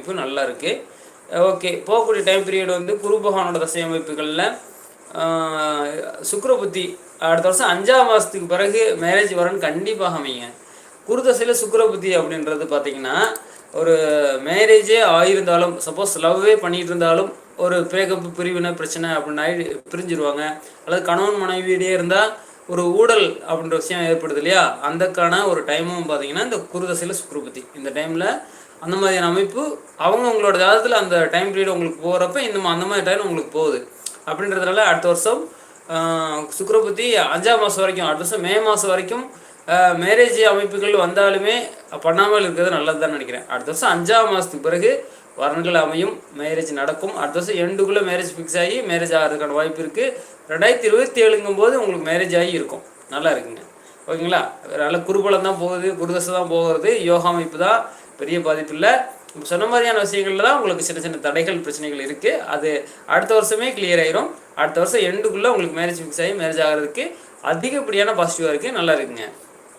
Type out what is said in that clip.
அமைப்பு நல்லா இருக்குது ஓகே போகக்கூடிய டைம் பீரியட் வந்து குரு பகவானோட தசை அமைப்புகளில் சுக்கரபுத்தி அடுத்த வருஷம் அஞ்சாம் மாதத்துக்கு பிறகு மேரேஜ் வரன்னு கண்டிப்பாக அமைங்க குரு தசையில் சுக்கரபுத்தி அப்படின்றது பார்த்தீங்கன்னா ஒரு மேரேஜே ஆயிருந்தாலும் சப்போஸ் லவ்வே பண்ணிட்டு இருந்தாலும் ஒரு பிரேக்கப் பிரிவினை பிரச்சனை அப்படின்னு ஆயி பிரிஞ்சிருவாங்க. அல்லது கணவன் மனைவியிடையே இருந்தால் ஒரு ஊடல் அப்படின்ற விஷயம் ஏற்படுது இல்லையா? அந்தக்கான ஒரு டைமும் பார்த்தீங்கன்னா இந்த குருதசையில் சுக்ரபதி இந்த டைமில் அந்த மாதிரியான அமைப்பு அவங்க உங்களோட ஜாதகத்தில் அந்த டைம் பீரியட் உங்களுக்கு போகிறப்ப இந்த அந்த மாதிரி டைம் உங்களுக்கு போகுது. அப்படின்றதுனால அடுத்த வருஷம் சுக்கரபுத்தி அஞ்சாம் மாதம் வரைக்கும் அடுத்த வருஷம் மே மாதம் வரைக்கும் மேரேஜ் அமைப்புகள் வந்தாலுமே பண்ணாமல் இருக்கிறது நல்லது தான் நினைக்கிறேன். அடுத்த வருஷம் அஞ்சாம் மாதத்துக்கு பிறகு வரன்கள் அமையும் மேரேஜ் நடக்கும். அடுத்த வருஷம் எண்டுக்குள்ளே மேரேஜ் ஃபிக்ஸ் ஆகி மேரேஜ் ஆகிறதுக்கான வாய்ப்பு இருக்குது ரெண்டாயிரத்தி இருபத்தி ஏழுங்கும் போது உங்களுக்கு மேரேஜ் ஆகி இருக்கும். நல்லா இருக்குங்க. ஓகேங்களா? நல்ல குருபலம் தான் போகுது குருதசை தான் போகிறது யோகா அமைப்பு தான். பெரிய பாதிப்பு இல்லை சொன்ன மாதிரியான விஷயங்கள்ல தான் உங்களுக்கு சின்ன சின்ன தடைகள் பிரச்சனைகள் இருக்குது அது அடுத்த வருஷமே கிளியர் ஆயிரும். அடுத்த வருஷம் எண்டுக்குள்ளே உங்களுக்கு மேரேஜ் ஃபிக்ஸ் ஆகி மேரேஜ் ஆகிறதுக்கு அதிகப்படியான பாசிட்டிவாக இருக்குது நல்லா இருக்குங்க.